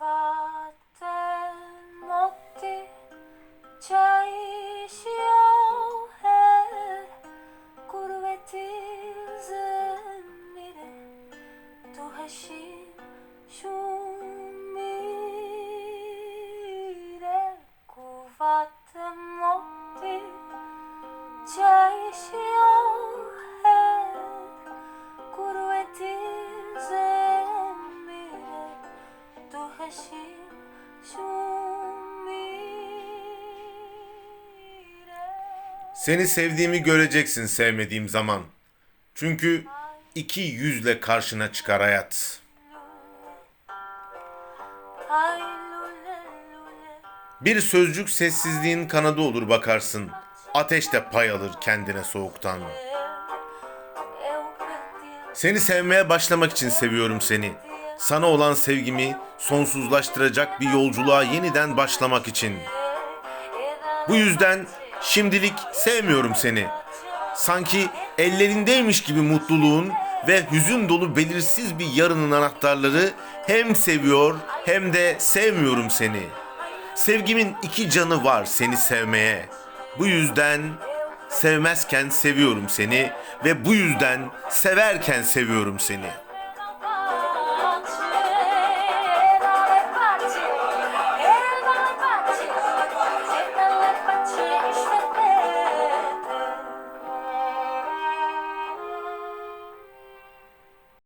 Vatemoti, chaishio he kurveti zemire tu hashi shumireku, vatemoti, chaishio Seni sevdiğimi göreceksin sevmediğim zaman. Çünkü iki yüzle karşına çıkar hayat. Bir sözcük sessizliğin kanadı olur bakarsın. Ateş de pay alır kendine soğuktan. Seni sevmeye başlamak için seviyorum seni. Sana olan sevgimi sonsuzlaştıracak bir yolculuğa yeniden başlamak için. Bu yüzden şimdilik sevmiyorum seni. Sanki ellerindeymiş gibi mutluluğun ve hüzün dolu belirsiz bir yarının anahtarları hem seviyor hem de sevmiyorum seni. Sevgimin iki canı var seni sevmeye. Bu yüzden sevmezken seviyorum seni ve bu yüzden severken seviyorum seni.